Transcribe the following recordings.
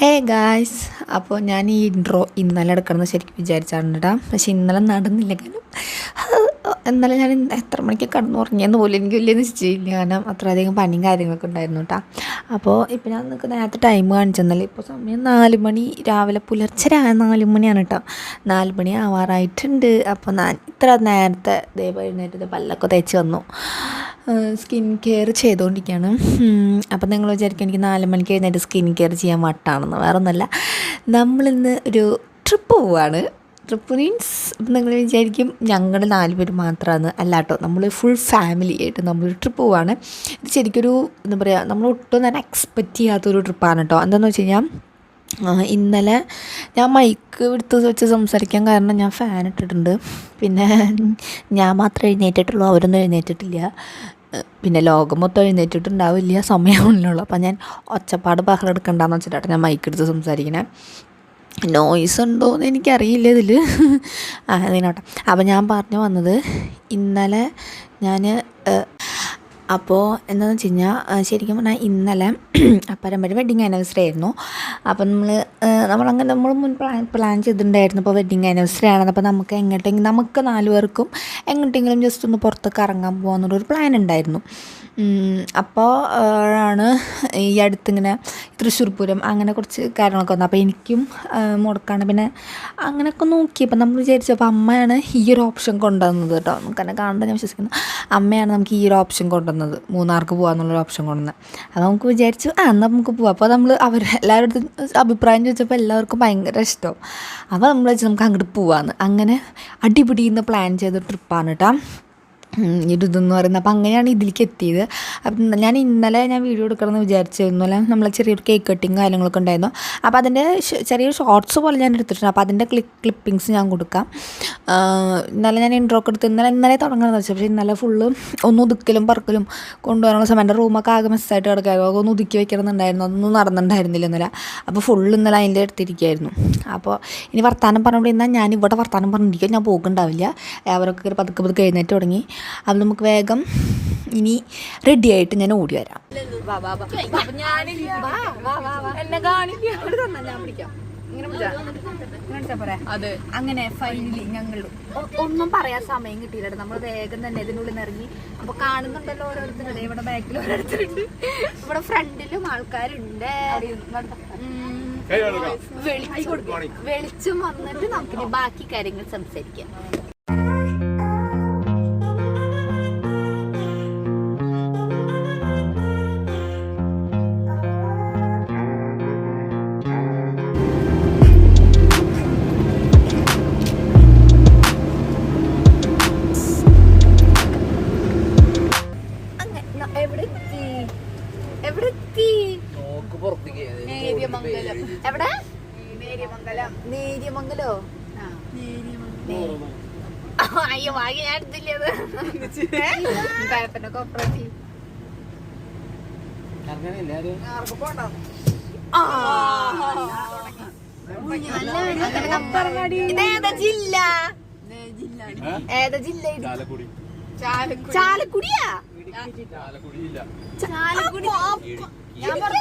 Hey guys അപ്പോൾ ഞാൻ ഈ ഇൻട്രോ ഇന്നലെ എടുക്കണമെന്ന് ശരിക്കും വിചാരിച്ചാണ് കേട്ടോ പക്ഷെ ഇന്നലെ നടന്നില്ല കാരണം ഇന്നലെ ഞാൻ എത്ര മണിക്ക് കടന്നുറങ്ങിയെന്ന് പോലും എനിക്ക് വലിയ നിശ്ചയില്ല കാരണം അത്രയധികം പനിയും കാര്യങ്ങളൊക്കെ ഉണ്ടായിരുന്നു കേട്ടോ അപ്പോൾ ഇപ്പോൾ ഞാൻ നിങ്ങൾക്ക് നേരത്തെ ടൈം കാണിച്ചെന്നല്ലേ ഇപ്പോൾ സമയം നാല് മണി രാവിലെ പുലർച്ചെ നാല് മണിയാണ് കേട്ടോ നാല് മണി ആവാറായിട്ടുണ്ട്. അപ്പോൾ ഞാൻ ഇത്ര നേരത്തെ ദൈവം എഴുന്നേറ്റ് പല്ലൊക്കെ തേച്ച് വന്നു. സ്കിൻ കെയർ ചെയ്തുകൊണ്ടിരിക്കുകയാണ് അപ്പം നിങ്ങൾ വിചാരിക്കും എനിക്ക് നാല് മണിക്ക് എഴുന്നേറ്റ് സ്കിൻ കെയർ ചെയ്യാൻ വട്ടാണെന്ന്. വേറെ ഒന്നല്ല നമ്മളിന്ന് ഒരു ട്രിപ്പ് പോവാണ്. ട്രിപ്പ് മീൻസ് നിങ്ങൾ വിചാരിക്കും ഞങ്ങൾ നാല് പേര് മാത്രമാണ് അല്ലാട്ടോ നമ്മൾ ഫുൾ ഫാമിലി ആയിട്ട് നമ്മളൊരു ട്രിപ്പ് പോവാണ്. ഇത് ശരിക്കൊരു എന്താ പറയുക നമ്മൾ ഒട്ടും തന്നെ എക്സ്പെക്റ്റ് ചെയ്യാത്തൊരു ട്രിപ്പാണ് കേട്ടോ എന്താണെന്ന് വെച്ച് കഴിഞ്ഞാൽ ഇന്നലെ ഞാൻ മൈക്ക് എടുത്ത് വെച്ച് സംസാരിക്കാൻ കാരണം ഞാൻ ഫാൻ ഇട്ടിട്ടുണ്ട്. പിന്നെ ഞാൻ മാത്രമേ എഴുന്നേറ്റിട്ടുള്ളൂ അവരൊന്നും എഴുന്നേറ്റിട്ടില്ല. പിന്നെ ലോകം മൊത്തം എഴുന്നേറ്റിട്ടുണ്ടാവില്ല സമയമുള്ളൂ അപ്പം ഞാൻ ഒച്ചപ്പാട് ബഹളം എടുക്കണ്ടെന്ന് വെച്ചിട്ടാണ് ഞാൻ മൈക്ക് എടുത്ത് സംസാരിക്കണേ. നോയ്സ് ഉണ്ടോയെന്ന് എനിക്കറിയില്ല ഇതിൽ അതിനോട്ടെ. അപ്പം ഞാൻ പറഞ്ഞു വന്നത് ഇന്നലെ ഞാൻ അപ്പോൾ എന്താണെന്ന് വെച്ച് കഴിഞ്ഞാൽ ശരിക്കും പറഞ്ഞാൽ ഇന്നലെ പരമ്പര വെഡിങ് ആനിവേഴ്സറി ആയിരുന്നു. അപ്പം നമ്മൾ നമ്മളങ്ങനെ നമ്മൾ മുൻ പ്ലാൻ പ്ലാൻ ചെയ്തിട്ടുണ്ടായിരുന്നു. അപ്പോൾ വെഡിങ് ആനിവേഴ്സറി ആണ് അപ്പോൾ നമുക്ക് എങ്ങോട്ടെങ്കിലും നമുക്ക് നാല് പേർക്കും എങ്ങോട്ടെങ്കിലും ജസ്റ്റ് ഒന്ന് പുറത്തേക്ക് ഇറങ്ങാൻ പോകാമെന്നുള്ളൊരു പ്ലാൻ ഉണ്ടായിരുന്നു. അപ്പോൾ ആണ് ഈ അടുത്തിങ്ങനെ തൃശ്ശൂർ പൂരം അങ്ങനെ കുറച്ച് കാര്യങ്ങളൊക്കെ വന്നു അപ്പോൾ എനിക്കും മുടക്കാണ്. പിന്നെ അങ്ങനെയൊക്കെ നോക്കിയപ്പോൾ നമ്മൾ വിചാരിച്ചപ്പോൾ അമ്മയാണ് ഈ ഒരു ഓപ്ഷൻ കൊണ്ടുവന്നത് കേട്ടോ. നമുക്കെന്നെ കാണേണ്ട ഞാൻ വിശ്വസിക്കുന്നു. അമ്മയാണ് നമുക്ക് ഈ ഒരു ഓപ്ഷൻ കൊണ്ടുവന്നത്. മൂന്നാർക്ക് പോകാമെന്നുള്ളൊരു ഓപ്ഷൻ കൊണ്ടുവന്നത് അപ്പോൾ നമുക്ക് വിചാരിച്ചു ആ എന്നാൽ നമുക്ക് പോവാം. അപ്പോൾ നമ്മൾ അവർ എല്ലാവരുടെ അഭിപ്രായം ചോദിച്ചപ്പോൾ എല്ലാവർക്കും ഭയങ്കര ഇഷ്ടം. അപ്പോൾ നമ്മൾ വെച്ച് നമുക്ക് അങ്ങോട്ട് പോവാമെന്ന് അങ്ങനെ അടിപിടിയിൽ നിന്ന് പ്ലാൻ ചെയ്ത ട്രിപ്പാണ് കേട്ടോ. ഉം, ഒരു ഇതെന്ന് പറയുന്നത്. അപ്പോൾ അങ്ങനെയാണ് ഇതിലേക്ക് എത്തിയത്. അപ്പം ഞാൻ ഇന്നലെ ഞാൻ വീഡിയോ എടുക്കണമെന്ന് വിചാരിച്ചിരുന്നു. അല്ല? നമ്മൾ ചെറിയൊരു കേക്ക് കട്ടിങ് കാര്യങ്ങളൊക്കെ ഉണ്ടായിരുന്നു. അപ്പോൾ അതിന്റെ ചെറിയൊരു ഷോർട്സ് പോലെ ഞാൻ എടുത്തിട്ടുണ്ട്. അപ്പോൾ അതിന്റെ ക്ലിക്ക് ക്ലിപ്പിങ്സ് ഞാൻ കൊടുക്കാം. ഇന്നലെ ഞാൻ ഇൻട്രോ ഒക്കെ എടുത്ത് ഇന്നലെ ഇന്നലെ തുടങ്ങണമെന്ന് വെച്ചാൽ പക്ഷേ ഇന്നലെ ഫുള്ള് ഒന്ന് ഒതുക്കലും പറക്കലും കൊണ്ടുവരാനുള്ള സമയം. എന്റെ റൂമൊക്കെ ആകെ മെസ്സായിട്ട് കിടക്കായിരുന്നു. ഒന്ന് ഒതുക്കി വെക്കണമെന്നുണ്ടായിരുന്നു. അതൊന്നും നടന്നിട്ടുണ്ടായിരുന്നില്ല ഇന്നലെ അപ്പോൾ ഫുള്ള് ഇന്നലെ അതിന്റെ എടുത്തിരിക്കുകയായിരുന്നു. അപ്പോൾ ഇനി വർത്താനം പറഞ്ഞുകൊണ്ടിരുന്നാൽ ഞാൻ ഇവിടെ വർത്താനം പറഞ്ഞിരിക്കും. ഞാൻ പോകുന്നുണ്ടാവില്ല അവരൊക്കെ പതുക്കെ പതുക്കെ എഴുന്നേറ്റ് തുടങ്ങി. അപ്പം നമുക്ക് വേഗം ഇനി റെഡി ആയിട്ട് ഞാൻ ഓടി വരാം. എന്നെ അതെ. അങ്ങനെ ഫൈനലി ഞങ്ങൾ ഒന്നും പറയാൻ സമയം കിട്ടിയില്ല നമ്മൾ വേഗം തന്നെ ഇതിനുള്ളിൽ നിന്ന് ഇറങ്ങി. അപ്പൊ കാണുന്നുണ്ടല്ലോ ഓരോരുത്തരുടെ ഇവിടെ ബാക്കിൽ ഓരോരുത്തരുണ്ട്. ഇവിടെ ഫ്രണ്ടിലും ആൾക്കാരുണ്ട്. വെളിച്ചം വെളിച്ചം വന്നിട്ട് നമുക്കിനി ബാക്കി കാര്യങ്ങൾ സംസാരിക്കാം.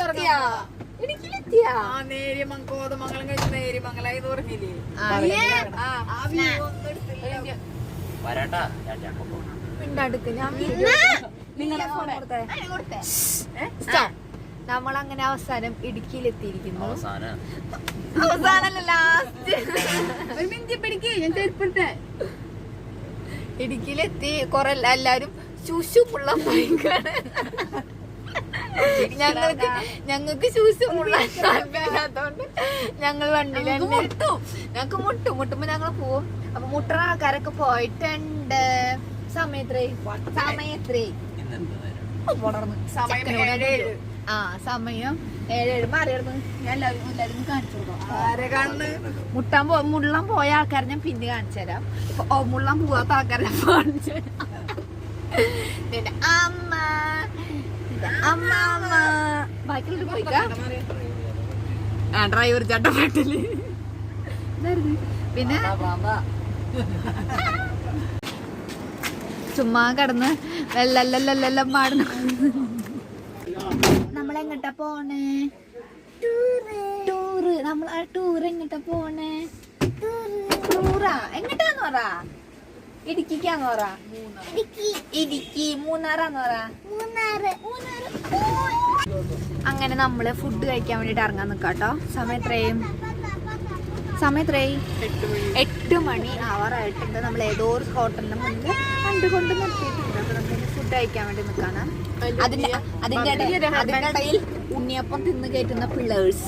പുറത്തിറങ്ങിയാ ഇടുക്കിയിലെത്തിയാ കഴിച്ച് ഞാൻ നമ്മൾ അങ്ങനെ അവസാനം ഇടുക്കിയിലെത്തിയിരിക്കുന്നു. അവസാനല്ല ലാസ്റ്റ് ഒരു മിനിറ്റ് പിടിക്ക് ഞാൻ ചെരുപ്പിട്ടെ. ഇടുക്കിയിലെത്തി. കൊറേ എല്ലാരും ശൂശു പുള്ള ഭയങ്കര ഞങ്ങൾക്ക് ഞങ്ങൾക്ക് ശൂശു മുള്ള താല്പര്യമില്ലാത്തോണ്ട് ഞങ്ങൾ വണ്ടിയിൽ മുട്ടും. ഞങ്ങൾക്ക് മുട്ടും. മുട്ടുമ്പോ ഞങ്ങൾ പോവും. അപ്പൊ മുട്ടുന്ന ആൾക്കാരൊക്കെ പോയിട്ടുണ്ട്. സമയത്രേ. സമയത്രേ. ആ സമയം ഏഴേഴ് ഏഴ്. ഞാൻ എല്ലാവരും എല്ലാവരും കാണിച്ചു കൊടുക്കാം ആരെ മുട്ടാൻ പോ മുള്ളാൻ പോയ ആൾക്കാരെ ഞാൻ പിന്നെ കാണിച്ചു തരാം. മുള്ളം ഓ മുള്ളാൻ പോവാത്ത ആൾക്കാരെ കാണിച്ചു തരാം. അമ്മ. നിന്റെ അമ്മ അമ്മ ബാക്കിയുള്ളവർ പോയിക്കാം ആ ഡ്രൈവർ ചട്ടപ്പാട്ടിൽ. പിന്നെ? ചുമ്മാ കടന്ന് വെല്ലല്ലെല്ലാം പാടുന്നു. നമ്മളെങ്ങട്ടാ പോണേ? ടൂറ്. ടൂറ്. നമ്മൾ ആ ടൂർ എങ്ങോട്ടാ പോണേ ടൂറാ. എങ്ങട്ടാന്ന് പറ? ഇടുക്കിക്കാന്ന് പറ. ഇടുക്കി. മൂന്നാറാന്ന് പറ. അങ്ങനെ നമ്മൾ ഫുഡ് കഴിക്കാൻ വേണ്ടിട്ട് ഇറങ്ങാൻ നിക്കാട്ടോ സമയം എത്രയും സമയം എത്രയും എട്ട് മണി ആവാറായിട്ടുണ്ട് നമ്മൾ ഏതോ ഒരു ഹോട്ടലിന്റെ മുന്നിൽ കണ്ടുകൊണ്ട് നിർത്തിയിട്ടുണ്ട്. അപ്പൊ നമ്മൾ ഫുഡ് കഴിക്കാൻ വേണ്ടി നിക്കാനാ അതിന്റെ അതിന്റെ അതിന്റെ ഇടയിൽ ഉണ്ണിയപ്പം തിന്ന് കയറ്റുന്ന പിള്ളേഴ്സ്.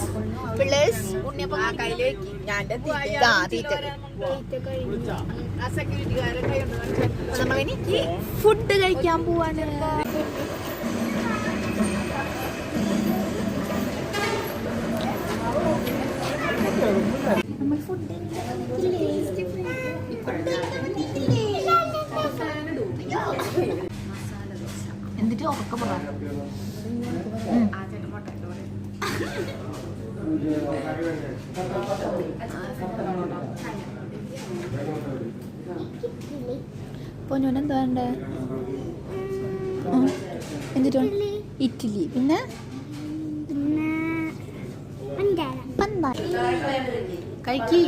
പിള്ളേഴ്സ് ഉണ്ണിയപ്പം നമ്മളിനി ഫുഡ് കഴിക്കാൻ പോവാണ്. എന്നിട്ട് ഉറക്കം പറയാം പൊന്നൂന് എന്താ വേണ്ടേ? എന്നിട്ട് ഇഡ്ഡലി. പിന്നെ? കഴിക്കി.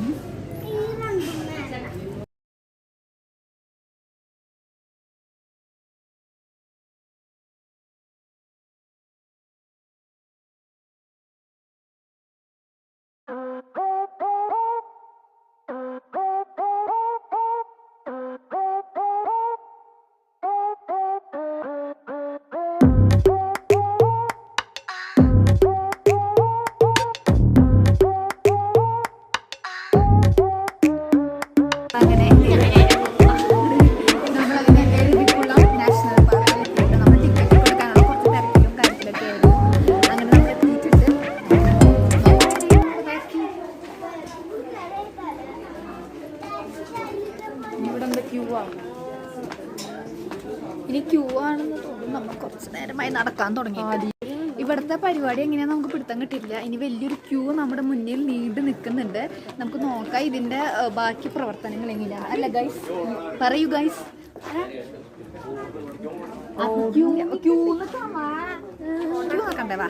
അങ്ങനെ നടക്കാൻ തുടങ്ങി ഇവിടുത്തെ പരിപാടി എങ്ങനെയാ നമുക്ക് പിടുത്തം കിട്ടില്ല ഇനി വലിയൊരു ക്യൂ നമ്മുടെ മുന്നിൽ നീണ്ടു നിൽക്കുന്നുണ്ട്. നമുക്ക് നോക്കാം ഇതിന്റെ ബാക്കി പ്രവർത്തനങ്ങൾ എങ്ങനെയാണ് അല്ല ഗൈസ് പറയൂ ഗൈസ് ക്യൂ ക്യൂ നോക്കണ്ടേ വാ.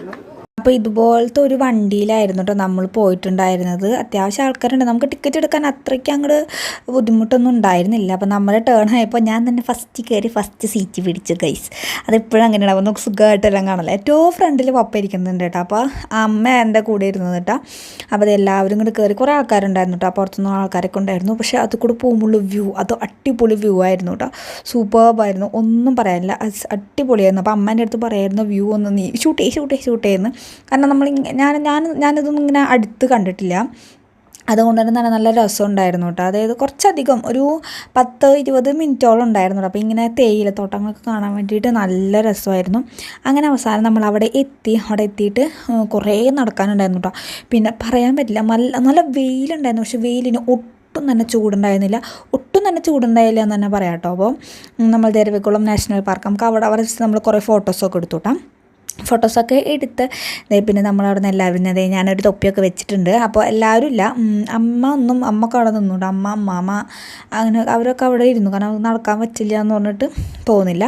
അപ്പോൾ ഇതുപോലത്തെ ഒരു വണ്ടിയിലായിരുന്നു കേട്ടോ നമ്മൾ പോയിട്ടുണ്ടായിരുന്നത്. അത്യാവശ്യം ആൾക്കാരുണ്ട്. നമുക്ക് ടിക്കറ്റ് എടുക്കാൻ അത്രയ്ക്ക് അങ്ങോട്ട് ബുദ്ധിമുട്ടൊന്നും ഉണ്ടായിരുന്നില്ല. അപ്പോൾ നമ്മുടെ ടേൺ ആയപ്പോൾ ഞാൻ തന്നെ ഫസ്റ്റ് കയറി ഫസ്റ്റ് സീറ്റ് പിടിച്ചു ഗൈസ് അതെപ്പോഴും അങ്ങനെയാണ്. അപ്പോൾ നമുക്ക് സുഖമായിട്ടെല്ലാം കാണാമല്ലോ ഏറ്റവും ഫ്രണ്ടിൽ പപ്പ ഇരിക്കുന്നുണ്ട് കേട്ടോ അപ്പോൾ അമ്മ എന്റെ കൂടെ ഇരുന്നത് കേട്ടോ അപ്പോൾ അത് എല്ലാവരും കൂടി കയറി കുറേ ആൾക്കാരുണ്ടായിരുന്നു കേട്ടോ പുറത്തുനിന്ന് ആൾക്കാരൊക്കെ ഉണ്ടായിരുന്നു. പക്ഷേ അത് കൂടെ പോകുമ്പോൾ വ്യൂ അത് അടിപൊളി വ്യൂ ആയിരുന്നു കേട്ടോ സൂപ്പർബായിരുന്നു ഒന്നും പറയാനില്ല. അടിപൊളിയായിരുന്നു. അപ്പോൾ അമ്മേന്റെ അടുത്ത് പറയായിരുന്നു വ്യൂ ഒന്ന് നീ ഷൂട്ട് ചെയ്യ് ഷൂട്ട് ചെയ്യ് ഷൂട്ട് ചെയ്യുന്നു കാരണം നമ്മൾ ഞാൻ ഞാൻ ഞാനിതൊന്നും ഇങ്ങനെ അടുത്ത് കണ്ടിട്ടില്ല. അതുകൊണ്ട് തന്നെ നല്ല നല്ല രസം ഉണ്ടായിരുന്നു കേട്ടോ. അതായത് കുറച്ചധികം ഒരു പത്ത് ഇരുപത് മിനിറ്റോളം ഉണ്ടായിരുന്നു അപ്പോൾ ഇങ്ങനെ തേയിലത്തോട്ടങ്ങളൊക്കെ കാണാൻ വേണ്ടിയിട്ട് നല്ല രസമായിരുന്നു. അങ്ങനെ അവസാനം നമ്മൾ അവിടെ എത്തി അവിടെ എത്തിയിട്ട് കുറേ നടക്കാനുണ്ടായിരുന്നു കേട്ടോ. പിന്നെ പറയാൻ പറ്റില്ല നല്ല നല്ല വെയിലുണ്ടായിരുന്നു. പക്ഷെ വെയിലിന് ഒട്ടും തന്നെ ചൂടുണ്ടായിരുന്നില്ല. ഒട്ടും തന്നെ ചൂടുണ്ടായില്ല എന്ന് തന്നെ പറയാം കേട്ടോ. അപ്പോൾ നമ്മൾ ദേരവിക്കുളം നാഷണൽ പാർക്ക് നമുക്ക് അവിടെ അവിടെ നമ്മൾ കുറേ ഫോട്ടോസൊക്കെ എടുത്തു കേട്ടോ. ഫോട്ടോസൊക്കെ എടുത്ത്. പിന്നെ നമ്മളവിടെ നിന്ന് എല്ലാവരും അതേ ഞാനൊരു തൊപ്പിയൊക്കെ വെച്ചിട്ടുണ്ട്. അപ്പോൾ എല്ലാവരും ഇല്ല. അമ്മ ഒന്നും അമ്മയ്ക്ക് അവിടെ നിന്നുണ്ട് അമ്മ അമ്മാമ്മ അങ്ങനെ അവരൊക്കെ അവിടെ ഇരുന്നു. കാരണം നടക്കാൻ പറ്റില്ല എന്ന് പറഞ്ഞിട്ട് പോകുന്നില്ല.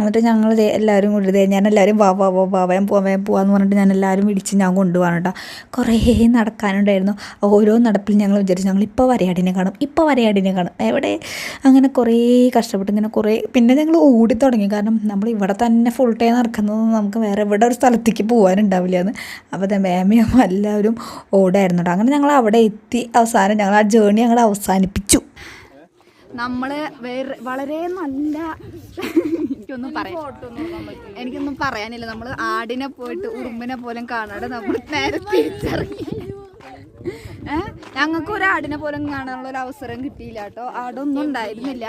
എന്നിട്ട് ഞങ്ങൾ എല്ലാവരും കൂടി ഞാൻ എല്ലാവരും വാ വാ വാ വാ വേം പോവാം വേം പോവാന്ന് പറഞ്ഞിട്ട് ഞാൻ എല്ലാവരും വിളിച്ച് ഞാൻ കൊണ്ടുപോകാൻ കേട്ടോ. കുറേ നടക്കാനുണ്ടായിരുന്നു. ഓരോ നടപ്പിൽ ഞങ്ങൾ വിചാരിച്ചു ഞങ്ങൾ ഇപ്പോൾ വരയാടിനെ കാണും ഇപ്പോൾ വരയാടിനെ കാണും. എവിടെ? അങ്ങനെ കുറേ കഷ്ടപ്പെട്ട് ഇങ്ങനെ കുറേ പിന്നെ ഞങ്ങൾ ഓടി തുടങ്ങി. കാരണം നമ്മൾ ഇവിടെ തന്നെ ഫുൾ ടൈം നടക്കുന്നത് നമുക്ക് വേറെ ഇവിടെ ഒരു സ്ഥലത്തേക്ക് പോകാനുണ്ടാവില്ല എന്ന് അപ്പോൾ മേമയും എല്ലാവരും ഓടായിരുന്നു അങ്ങനെ ഞങ്ങൾ അവിടെ എത്തി. അവസാനം ഞങ്ങൾ ആ ജേണി ഞങ്ങൾ അവസാനിപ്പിച്ചു. നമ്മൾ വേറെ വളരെ നല്ല എനിക്കൊന്നും പറയാം എനിക്കൊന്നും പറയാനില്ല. നമ്മൾ ആടിനെ പോയിട്ട് ഉറുമ്പിനെ പോലും കാണാതെ നമ്മൾ നേരെ തിരിച്ചറങ്ങി ഞങ്ങൾക്ക് ഒരു ആടിനെ പോലും കാണാനുള്ള ഒരു അവസരം കിട്ടിയില്ല കേട്ടോ. ആടൊന്നും ഉണ്ടായിരുന്നില്ല.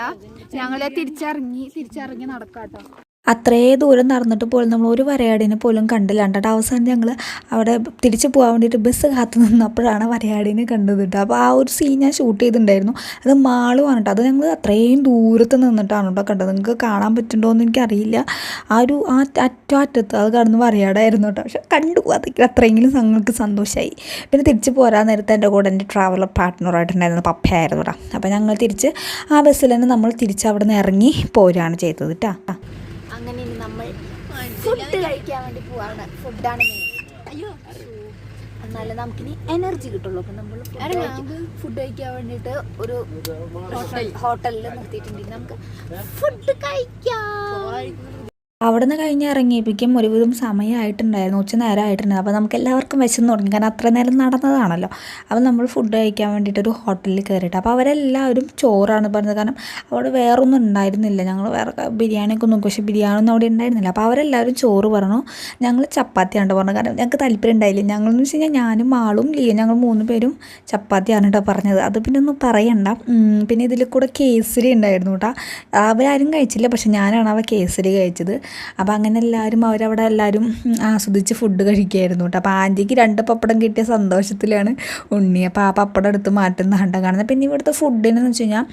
ഞങ്ങളെ തിരിച്ചറിഞ്ഞ് തിരിച്ചറിഞ്ഞ് നടക്കാട്ടോ. അത്രേ ദൂരം നടന്നിട്ട് പോലും നമ്മൾ ഒരു വരയാടിനെ പോലും കണ്ടില്ല. കേട്ടോ അവസാനം ഞങ്ങൾ അവിടെ തിരിച്ചു പോകാൻ വേണ്ടിയിട്ട് ബസ് കാത്തു നിന്നപ്പോഴാണ് വരയാടിനെ കണ്ടത് കേട്ടോ അപ്പോൾ ആ ഒരു സീൻ ഞാൻ ഷൂട്ട് ചെയ്തിട്ടുണ്ടായിരുന്നു. അത് മാളുമാണ് കേട്ടോ അത് ഞങ്ങൾ അത്രയും ദൂരത്ത് നിന്നിട്ടാണ് കേട്ടോ കണ്ടത്. നിങ്ങൾക്ക് കാണാൻ പറ്റുന്നുണ്ടോ എന്ന് എനിക്കറിയില്ല. ആ ഒരു ആ അറ്റോ അറ്റത്ത് അത് കടന്ന് വരയാടായിരുന്നു കേട്ടോ പക്ഷെ കണ്ടു. അതൊക്കെ അത്രയെങ്കിലും ഞങ്ങൾക്ക് സന്തോഷമായി പിന്നെ തിരിച്ച് പോരാൻ നേരത്തെ എന്റെ കൂടെ എന്റെ ട്രാവലർ പാർട്ട്ണറായിട്ടുണ്ടായിരുന്ന പപ്പയായിരുന്നു കേട്ടോ അപ്പോൾ ഞങ്ങൾ തിരിച്ച് ആ ബസ്സിൽ തന്നെ നമ്മൾ തിരിച്ച് അവിടെ നിന്ന് ഇറങ്ങി പോരുകയാണ് ചെയ്തത് കേട്ടോ അങ്ങനെ ഫുഡ് കഴിക്കാൻ വേണ്ടി പോവാണ്. ഫുഡാണ് അയ്യോ. എന്നാലേ നമുക്കിനി എനർജി കിട്ടുള്ളൂ. അപ്പൊ നമ്മൾ ഫുഡ് കഴിക്കാൻ വേണ്ടിട്ട് ഒരു ഹോട്ടലിൽ നിർത്തിയിട്ടുണ്ടെങ്കിൽ നമുക്ക് ഫുഡ് കഴിക്കാം. അവിടെ നിന്ന് കഴിഞ്ഞ് ഇറങ്ങിയപ്പോഴേക്കും ഒരുവിധം സമയമായിട്ടുണ്ടായിരുന്നു ഉച്ച നേരം ആയിട്ടുണ്ടായിരുന്നു അപ്പോൾ നമുക്ക് എല്ലാവർക്കും വിശന്ന് തുടങ്ങി. കാരണം അത്ര നേരം നടന്നതാണല്ലോ. അപ്പോൾ നമ്മൾ ഫുഡ് കഴിക്കാൻ വേണ്ടിയിട്ട് ഒരു ഹോട്ടലിൽ കയറിയിട്ട്. അപ്പോൾ അവരെല്ലാവരും ചോറാണ് പറഞ്ഞത്. കാരണം അവിടെ വേറൊന്നും ഉണ്ടായിരുന്നില്ല. ഞങ്ങൾ വേറെ ബിരിയാണിയൊക്കെ ഒന്നും പക്ഷേ ബിരിയാണി ഒന്നും അവിടെ ഉണ്ടായിരുന്നില്ല. അപ്പോൾ അവരെല്ലാവരും ചോറ് പറഞ്ഞു ഞങ്ങൾ ചപ്പാത്തിയാണ് പറഞ്ഞത്. കാരണം ഞങ്ങൾക്ക് താല്പര്യം ഉണ്ടായില്ല. ഞങ്ങളെന്ന് വെച്ച് കഴിഞ്ഞാൽ ഞാനും ആളും ലീ ഞങ്ങൾ മൂന്ന് പേരും ചപ്പാത്തിയാണ് കേട്ടോ പറഞ്ഞത്. അത് പിന്നെ ഒന്നും പറയണ്ട. പിന്നെ ഇതിൽ കൂടെ കേസരി ഉണ്ടായിരുന്നു കേട്ടോ. അവരാരും കഴിച്ചില്ല. പക്ഷേ ഞാനാണ് അവ കേസരി കഴിച്ചത്. അപ്പോൾ അങ്ങനെ എല്ലാവരും അവരവിടെ എല്ലാവരും ആസ്വദിച്ച് ഫുഡ് കഴിക്കുകയായിരുന്നു കേട്ടോ അപ്പോൾ ആന്റിക്ക് രണ്ട് പപ്പടം കിട്ടിയ സന്തോഷത്തിലാണ് ഉണ്ണി. അപ്പോൾ ആ പപ്പടം എടുത്ത് മാറ്റുന്ന കണ്ട കാണുന്നത് പിന്നെ ഇവിടുത്തെ ഫുഡിനെന്ന് വെച്ച് കഴിഞ്ഞാൽ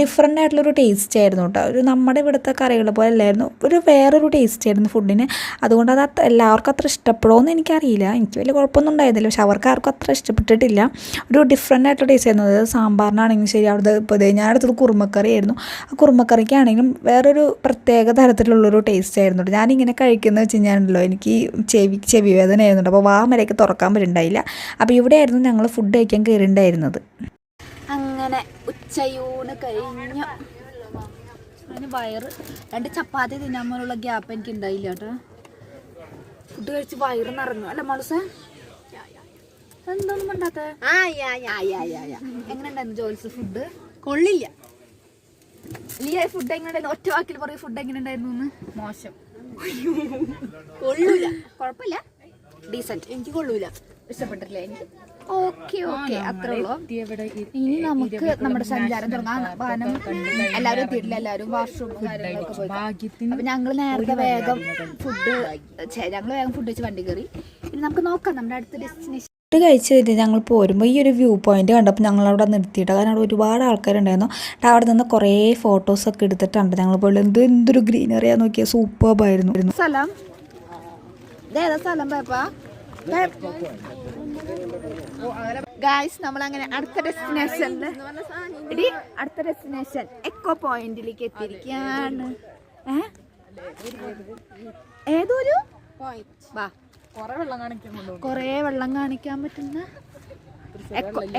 ഡിഫറെന്റ് ആയിട്ടുള്ളൊരു ടേസ്റ്റ് ആയിരുന്നു കേട്ടോ ഒരു നമ്മുടെ ഇവിടുത്തെ കറികൾ പോലെ അല്ലായിരുന്നു. ഒരു വേറൊരു ടേസ്റ്റ് ആയിരുന്നു ഫുഡിന് അതുകൊണ്ട് അത് എല്ലാവർക്കും അത്ര ഇഷ്ടപ്പെടുമോയെന്ന് എനിക്കറിയില്ല. എനിക്ക് വലിയ കുഴപ്പമൊന്നും ഉണ്ടായിരുന്നില്ല. പക്ഷെ അവർക്ക് ആർക്കും അത്ര ഇഷ്ടപ്പെട്ടിട്ടില്ല. ഒരു ഡിഫറെന്റ് ആയിട്ടുള്ള ടേസ്റ്റ് ആയിരുന്നു. അതായത് സാമ്പാറിനാണെങ്കിലും ശരി അവിടുത്തെ ഇപ്പോൾ ഞാനടുത്തത് കുറുമക്കറി ആയിരുന്നു. ആ കുറുമക്കറിക്കാണെങ്കിലും വേറൊരു പ്രത്യേക തരത്തിലുള്ളൊരു ടേസ്റ്റ് ആയിരുന്നു കേട്ടോ. ഞാനിങ്ങനെ കഴിക്കുന്നത് വെച്ച് കഴിഞ്ഞാണല്ലോ എനിക്ക് ചെവി ചെവി വേദന ആയിരുന്നു അപ്പോൾ വാ വരെയൊക്കെ തുറക്കാൻ പറ്റുന്നുണ്ടായില്ല അപ്പോൾ ഇവിടെയായിരുന്നു ഞങ്ങൾ ഫുഡ് കഴിക്കാൻ കയറിണ്ടായിരുന്നത്. അങ്ങനെ ഉച്ചയൂണ് കഴിഞ്ഞു. അതിന് വയറ് രണ്ട് ചപ്പാത്തി തിന്നാൻ പോലുള്ള ഗ്യാപ്പ് എനിക്ക് ഉണ്ടായില്ല കേട്ടോ. ഫുഡ് കഴിച്ച് വയറ് നിറഞ്ഞു. അല്ല മളുസേ? എന്തൊന്നും പണ്ടാത്ത ആ യാ യാ യാ യാ യാ. എങ്ങനെ ഉണ്ടായിരുന്നു ജോൽസ് ഫുഡ് കൊള്ളില്ല. ലിയ ഫുഡ് എങ്ങനെ ഒറ്റ വാക്കിൽ പറയും ഫുഡ് എങ്ങനെ ഉണ്ടായിരുന്നു എന്ന്. മോശം. കൊള്ളൂല. കുഴപ്പമില്ല ഡീസന്റ് എനിക്ക് കൊള്ളൂല. ഇഷ്ടപ്പെട്ടില്ല എനിക്ക്. ഓക്കെ ഓക്കെ അത്രേ ഉള്ളൂ. ഇനി നമുക്ക് നമ്മുടെ സഞ്ചാരം തുടങ്ങാം. എല്ലാവരും എത്തിയിട്ടില്ല. എല്ലാവരും കാര്യങ്ങളൊക്കെ പോയി അപ്പൊ ഞങ്ങൾ നേരത്തെ വേഗം ഫുഡ് ഞങ്ങൾ വേഗം ഫുഡ് വെച്ച് വണ്ടി കയറി. ഇനി നമുക്ക് നോക്കാം നമ്മുടെ അടുത്ത ഡെസ്റ്റിനേഷൻ ഫുഡ് കഴിച്ച് കഴിഞ്ഞ് ഞങ്ങൾ പോരുമ്പോൾ ഈ ഒരു വ്യൂ പോയിന്റ് കണ്ടപ്പോൾ ഞങ്ങൾ അവിടെ നിർത്തിയിട്ട് കാരണം അവിടെ ഒരുപാട് ആൾക്കാരുണ്ടായിരുന്നു. അവിടെ നിന്ന് കുറേ ഫോട്ടോസൊക്കെ എടുത്തിട്ടുണ്ട്. ഞങ്ങൾ പോലെ എന്ത് എന്തൊരു ഗ്രീനറിയാ നോക്കിയാൽ സൂപ്പർബായിരുന്നു സ്ഥലം? സ്ഥലം ഗായ്സ് നമ്മൾ അങ്ങനെ അടുത്ത ഡെസ്റ്റിനേഷനിൽ എടി അടുത്ത ഡെസ്റ്റിനേഷൻ എക്കോ പോയിന്റിലേക്ക് എത്തിയിരിക്കുകയാണ്. ഏതൊരു? പോയിന്റ് വാ. കൊറേ വെള്ളം കാണിക്കാൻ പറ്റുന്ന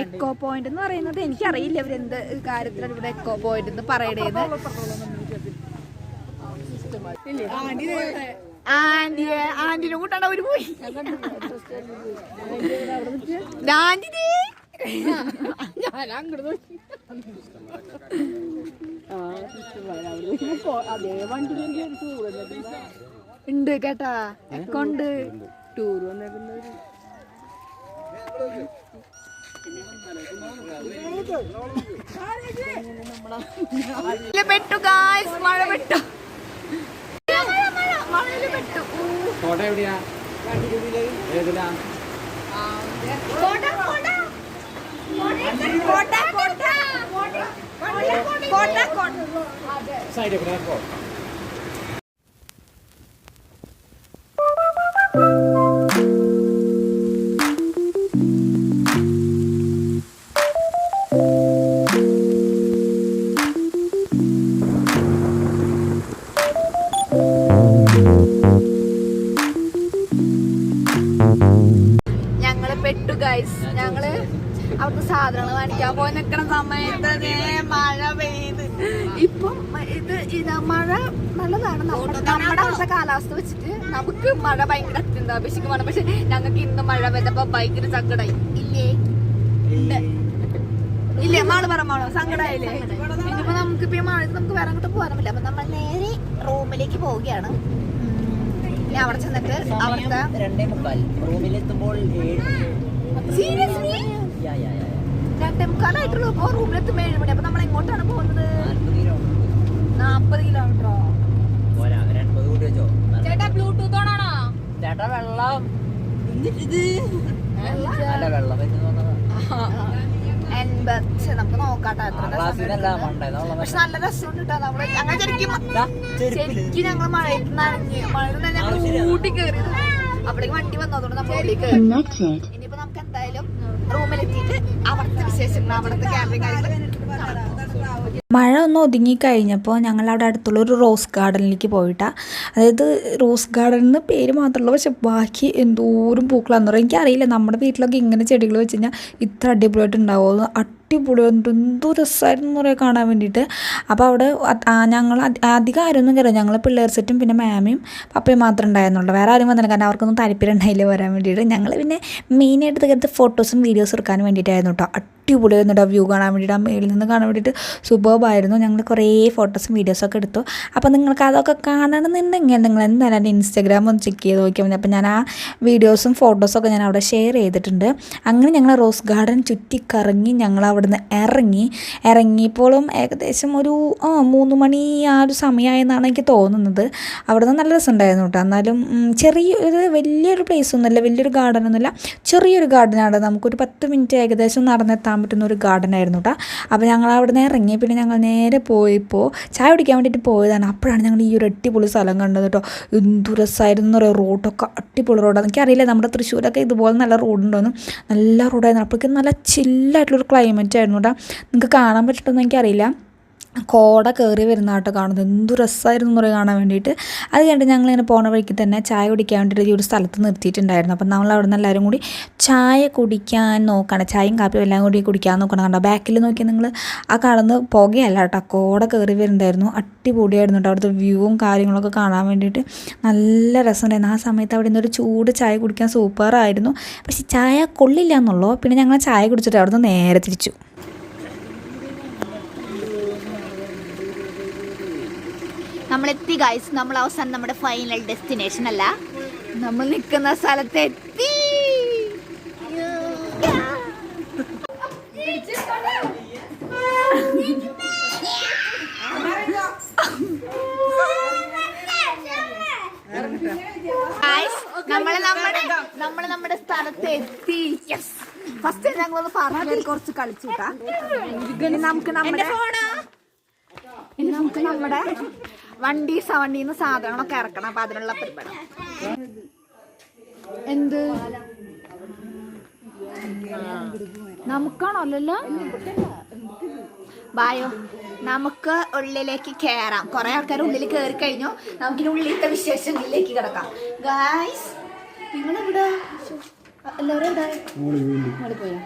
എക്കോ പോയിന്റ് എന്ന് പറയുന്നത് എനിക്കറിയില്ല ഇവരെന്ത് കാര്യത്തിലാണ് ഇവിടെ എക്കോ പോയിന്റ് എന്ന് പറയണേന്ന്. ആന്റിയെ ആന്റിനെ കൂട്ടാണ് അവർ പോയി. ആന്റിനെ ഉണ്ട് കേട്ടാ എക്കോ ഉണ്ട്. ടൂർ വന്നേക്കുന്നവര് ഇല്ല, പെട്ടു ഗായ്സ് മഴ പെട്ടു കോട്ട എവിടെയാ ഏതിലാ കൊട, കൊട. കൊട, കൊട. കൊട, കൊട. സൈഡിൽ കൂടെ പോ അവിടുത്തെ സാധനങ്ങൾ വാങ്ങിക്കാൻ പോയി നിൽക്കുന്ന സമയത്ത് മഴ പെയ്ത്. ഇപ്പം ഇത് ഇത് മഴ നല്ലതാണ്. നമ്മുടെ അവസ്ഥ അവിടുത്തെ കാലാവസ്ഥ വെച്ചിട്ട് നമുക്ക് മഴ ഭയങ്കര അത്യന്താപേക്ഷിക്കുമാണ് പക്ഷെ ഞങ്ങൾക്ക് ഇന്ന് മഴ പെയ്തപ്പോ ഭയങ്കര സങ്കടായി. ഇല്ലേ. ഇല്ലേ? മാൾ പറ മാളോ. സങ്കടായില്ലേ? ഇനിയിപ്പോ നമുക്ക് ഇപ്പൊ മഴ നമുക്ക് വേറെ അങ്ങോട്ട് പോകാൻ പറ്റില്ല അപ്പൊ നമ്മൾ നേരെ റൂമിലേക്ക് പോവുകയാണ്. അവിടെ ചെന്നിട്ട് അവിടുത്തെ രണ്ടേ മുക്കാൽ. റൂമിലെത്തുമ്പോൾ സീരിയസ്ലി. രണ്ടേ മുക്കാലായിട്ടുള്ളൂ. അപ്പൊ റൂമിലെത്തുമ്പോ ഏഴ് മണി അപ്പൊ നമ്മൾ എങ്ങോട്ടാണ് പോകുന്നത്? നാൽപ്പത് കിലോമീറ്ററോ? ചേട്ടാ ബ്ലൂടൂത്ത് ഓണാണോ? ചേട്ടാ വെള്ളം. അല്ല വെള്ളം എൺപത്. നമുക്ക് നോക്കാട്ടോ പക്ഷെ നല്ല രസമുണ്ട് കേട്ടോ നമ്മൾ. ഞങ്ങൾ ശരിക്കും ശരിക്കും ഞങ്ങൾ മഴയത്ത് നനഞ്ഞ് മഴയിൽ ഞങ്ങൾ ഊട്ടി കയറി അവിടേക്ക് വണ്ടി വന്നതുകൊണ്ട് നമ്മൾ ഉള്ളിൽ കയറി റൂമിലെത്തിയിട്ട് അവിടുത്തെ വിശേഷങ്ങൾ അവിടുത്തെ ക്യാമ്പറിംഗ് കാര്യങ്ങൾ. മഴ ഒന്ന് ഒതുങ്ങിക്കഴിഞ്ഞപ്പോൾ ഞങ്ങൾ അവിടെ അടുത്തുള്ള ഒരു റോസ് ഗാർഡനിലേക്ക് പോയിട്ടാ. അതായത് റോസ് ഗാർഡൻ എന്ന് പേര് മാത്രമല്ല പക്ഷെ ബാക്കി എന്തോരം പൂക്കളാന്ന് പറയും എനിക്കറിയില്ല നമ്മുടെ വീട്ടിലൊക്കെ ഇങ്ങനെ ചെടികൾ വെച്ച് കഴിഞ്ഞാൽ ഇത്ര അടിപൊളിയായിട്ട് ഉണ്ടാവുമെന്ന് അടിപൊളി എന്തോ രസമായിരുന്നു പറയാൻ കാണാൻ വേണ്ടിയിട്ട്. അപ്പോൾ അവിടെ ഞങ്ങൾ അധി- അധികം ആരൊന്നും കയറില്ല ഞങ്ങൾ പിള്ളേർ സെറ്റും പിന്നെ മാമിയും പപ്പയും മാത്രം ഉണ്ടായിരുന്നുള്ളൂ. വേറെ ആരും വന്നില്ല. കാരണം അവർക്കൊന്നും താല്പര്യം ഉണ്ടായില്ല വരാൻ വേണ്ടിയിട്ട്. ഞങ്ങൾ പിന്നെ മെയിനായിട്ട് തീർത്ത് ഫോട്ടോസും വീഡിയോസും എടുക്കാൻ വേണ്ടിയിട്ടായിരുന്നു കേട്ടോ. അടിപൊളിയായിരുന്നു കേട്ടോ വ്യൂ കാണാൻ വേണ്ടിയിട്ട് ആ മേളിൽ നിന്ന് കാണാൻ വേണ്ടിയിട്ട് സുഭവമായിരുന്നു ഞങ്ങൾ കുറേ ഫോട്ടോസും വീഡിയോസൊക്കെ എടുത്തു. അപ്പോൾ നിങ്ങൾക്ക് അതൊക്കെ കാണണമെന്നുണ്ടെങ്കിൽ നിങ്ങൾ എന്തായാലും എന്റെ ഇൻസ്റ്റാഗ്രാം ഒന്ന് ചെക്ക് ചെയ്ത് നോക്കിയാൽ മതി. അപ്പോൾ ഞാൻ ആ വീഡിയോസും ഫോട്ടോസൊക്കെ ഞാൻ അവിടെ ഷെയർ ചെയ്തിട്ടുണ്ട്. അങ്ങനെ ഞങ്ങൾ റോസ് ഗാർഡൻ ചുറ്റിക്കറങ്ങി ഞങ്ങൾ അവിടുന്ന് ഇറങ്ങി. ഇറങ്ങിയപ്പോഴും ഏകദേശം ഒരു മൂന്ന് മണി ആ ഒരു സമയമായെന്നാണ് എനിക്ക് തോന്നുന്നത്. അവിടുന്ന് നല്ല രസമുണ്ടായിരുന്നു കേട്ടോ. എന്നാലും ചെറിയൊരു വലിയൊരു പ്ലേസ് ഒന്നുമില്ല വലിയൊരു ഗാർഡൻ ഒന്നുമില്ല ചെറിയൊരു ഗാർഡനാണ് നമുക്കൊരു പത്ത് മിനിറ്റ് ഏകദേശം നടന്നെത്താൻ പറ്റുന്ന ഒരു ഗാർഡൻ ആയിരുന്നു കേട്ടോ അപ്പോൾ ഞങ്ങൾ അവിടെ നിന്ന് ഇറങ്ങി. പിന്നെ ഞങ്ങൾ നേരെ പോയപ്പോൾ ചായ കുടിക്കാൻ വേണ്ടിയിട്ട് പോയതാണ്. അപ്പോഴാണ് ഞങ്ങൾ ഈ ഒരു അടിപൊളി സ്ഥലം കണ്ടത് കേട്ടോ എന്തു രസമായിരുന്നു എന്ന് പറയുക റോഡൊക്കെ അടിപൊളി റോഡാണ് എനിക്കറിയില്ല നമ്മുടെ തൃശ്ശൂരൊക്കെ ഇതുപോലെ നല്ല റോഡുണ്ടോയെന്ന് നല്ല റോഡായിരുന്നു അപ്പോഴേക്കും നല്ല ചില്ലായിട്ടുള്ളൊരു ക്ലൈമറ്റ് ആയിരുന്നു കേട്ടോ നിങ്ങൾക്ക് കാണാൻ പറ്റിയിട്ടൊന്നും എനിക്കറിയില്ല. കോട കയറി വരുന്ന ആട്ടോ കാണുന്നത്. എന്തു രസമായിരുന്നു എന്ന് കാണാൻ വേണ്ടിയിട്ട്. അത് കഴിഞ്ഞിട്ട് ഞങ്ങളിങ്ങനെ പോണ വഴിക്ക് തന്നെ ചായ കുടിക്കാൻ വേണ്ടിയിട്ട് ഒരു സ്ഥലത്ത് നിർത്തിയിട്ടുണ്ടായിരുന്നു. അപ്പം നമ്മൾ അവിടെ നിന്ന് എല്ലാവരും കൂടി ചായ കുടിക്കാൻ നോക്കണം. ചായയും കാപ്പിയും എല്ലാം കൂടി കുടിക്കാൻ നോക്കണം കണ്ടോ. ബാക്കിൽ നോക്കിയാൽ നിങ്ങൾ ആ കാണുന്ന പുകയല്ല കേട്ടോ. കോട കയറി വരുന്നുണ്ടായിരുന്നു. അടിപൊളിയായിരുന്നു കേട്ടോ. അവിടുത്തെ വ്യൂവും കാര്യങ്ങളൊക്കെ കാണാൻ വേണ്ടിയിട്ട് നല്ല രസമുണ്ടായിരുന്നു. ആ സമയത്ത് അവിടെ ഒരു ചൂട് ചായ കുടിക്കാൻ സൂപ്പറായിരുന്നു. പക്ഷേ ചായ കൊള്ളില്ല എന്നുള്ളൂ. പിന്നെ ഞങ്ങൾ ചായ കുടിച്ചിട്ട് അവിടെ നിന്ന് നേരെ തിരിച്ചു. നമ്മളെത്തി ഗൈസ് നമ്മൾ അവസാനം നമ്മുടെ ഫൈനൽ ഡെസ്റ്റിനേഷൻ അല്ല. നമ്മൾ നിൽക്കുന്ന സ്ഥലത്ത് എത്തി. നമ്മൾ നമ്മുടെ നമ്മൾ നമ്മുടെ സ്ഥലത്ത് എത്തി. യെസ് ഫസ്റ്റ് ഞങ്ങളൊന്ന് പറഞ്ഞു കുറച്ച് കളിച്ചുട്ടാ. ഇനി നമുക്ക് നമ്മുടെ നമുക്ക് നമ്മുടെ വണ്ടി സവണ്ടി സാധനങ്ങളൊക്കെ ഇറക്കണം. അപ്പൊ അതിനുള്ള പരിപാടി. എന്ത്? നമുക്കാണോ അല്ലല്ലോ ബായോ നമുക്ക് ഉള്ളിലേക്ക് കയറാം കുറെ ആൾക്കാർ ഉള്ളിൽ കേറി കഴിഞ്ഞു. നമുക്കിനി ഉള്ളിലത്തെ വിശേഷങ്ങളിലേക്ക് കിടക്കാം. ഗായ്സ് നിങ്ങളെവിടെ? എല്ലാവരും എവിടെ? പോയാ?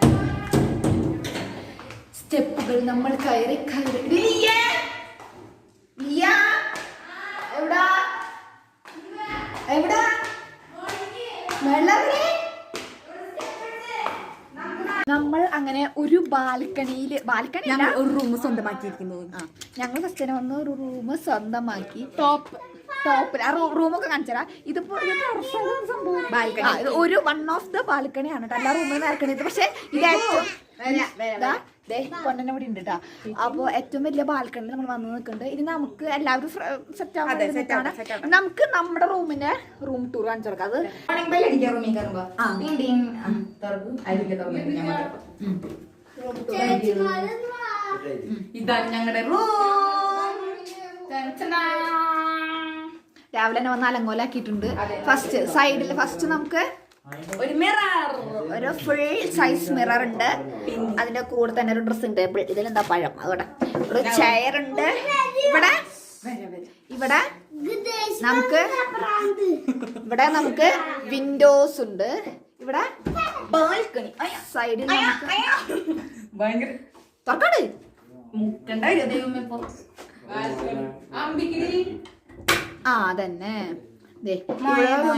സ്റ്റെപ്പുകൾ നമ്മൾ കയറി കയറി. ലിയേ! എവിടാ? എവിടാ? വെള്ളവിടെ? നമ്മൾ അങ്ങനെ ഒരു ബാൽക്കണിയിൽ ബാൽക്കണി ഞങ്ങൾ ഒരു റൂം സ്വന്തമാക്കിയിരിക്കുന്നു. ഞങ്ങൾ ഫസ്റ്റ് തന്നെ വന്ന് ഒരു റൂം സ്വന്തമാക്കി. ടോപ്പ് ടോപ്പിൽ ആ റൂമൊക്കെ കാണിച്ചാ ഇതിപ്പോ സംഭവം. ബാൽക്കണി. ഒരു വൺ ഓഫ് ദ ബാൽക്കണിയാണ് കേട്ടോ. എല്ലാ റൂമിൽ നിൽക്കണത് പക്ഷെ ഇതായിട്ട് ദാ, പൊന്നനെ ഇവിടെ ഉണ്ട് കേട്ടോ അപ്പൊ ഏറ്റവും വലിയ ബാൽക്കണി നമ്മൾ വന്ന് നിൽക്കുന്നുണ്ട്. ഇനി നമുക്ക് എല്ലാവരും സെറ്റ് ആവുന്ന. നമുക്ക് നമ്മുടെ റൂമിന്റെ റൂം ടൂർ കാണിച്ചു കൊടുക്കാം. അത് ഇതാണ് ഞങ്ങളുടെ റൂം. രാവിലെ തന്നെ വന്ന് അലങ്കോലാക്കിയിട്ടുണ്ട്. ഫസ്റ്റ് സൈഡിൽ ഫസ്റ്റ് നമുക്ക് ഒരു മിറർ ഒരു ഫുൾ സൈസ് മിറർ ഉണ്ട്. അതിന്റെ കൂടെ തന്നെ ഒരു ഡ്രസ്സിംഗ് ടേബിൾ ഇതിലെന്താ പഴം? അവിടെ ഒരു ചെയർ ഉണ്ട്. ഇവിടെ ഇവിടെ നമുക്ക് ഇവിടെ നമുക്ക് വിൻഡോസ് ഉണ്ട്. ഇവിടെ ബാൽക്കണി സൈഡിൽ നമുക്ക് ഭയങ്കര മുക്കണ്ട ആ അതന്നെ.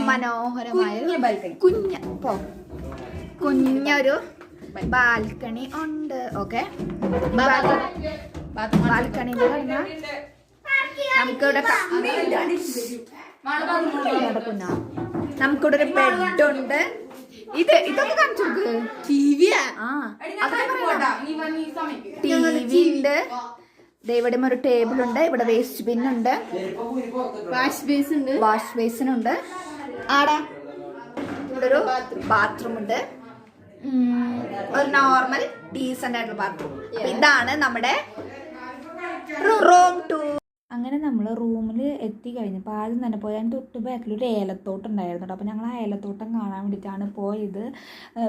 മനോഹരമായ കുഞ്ഞ് കുഞ്ഞൊരു ബാൽക്കണി ഉണ്ട്. ഓക്കെ? ബാൽക്കണി നമുക്കിവിടെ നമുക്കിവിടെ ഒരു ബെഡ് ഉണ്ട്. ഇത് ഇതൊക്കെ കാണിച്ചു ടി ടിവിയാ ആ. ടി വി ഉണ്ട്. ഇവിടെ ഒരു ടേബിൾ ഉണ്ട്. ഇവിടെ വേസ്റ്റ് ബിൻ ഉണ്ട്. വാഷ് ബേസ് ഉണ്ട്. വാഷ് ബേസിൻ ഉണ്ട്. ആടാ. ഇവിടെ ഒരു ബാത്റൂം ഉണ്ട്. ഒരു നോർമൽ ഡീസന്റ് ആയിട്ടുള്ള ബാത്റൂം ഇതാണ് നമ്മുടെ റൂം ടു അങ്ങനെ നമ്മൾ റൂമിൽ എത്തി കഴിഞ്ഞപ്പോൾ ആദ്യം തന്നെ പോയി അതിന് തൊട്ട് ബാക്കിൽ ഒരു ഏലത്തോട്ടം ഉണ്ടായിരുന്നു അപ്പോൾ ഞങ്ങൾ ആ ഏലത്തോട്ടം കാണാൻ വേണ്ടിയിട്ടാണ് പോയത്.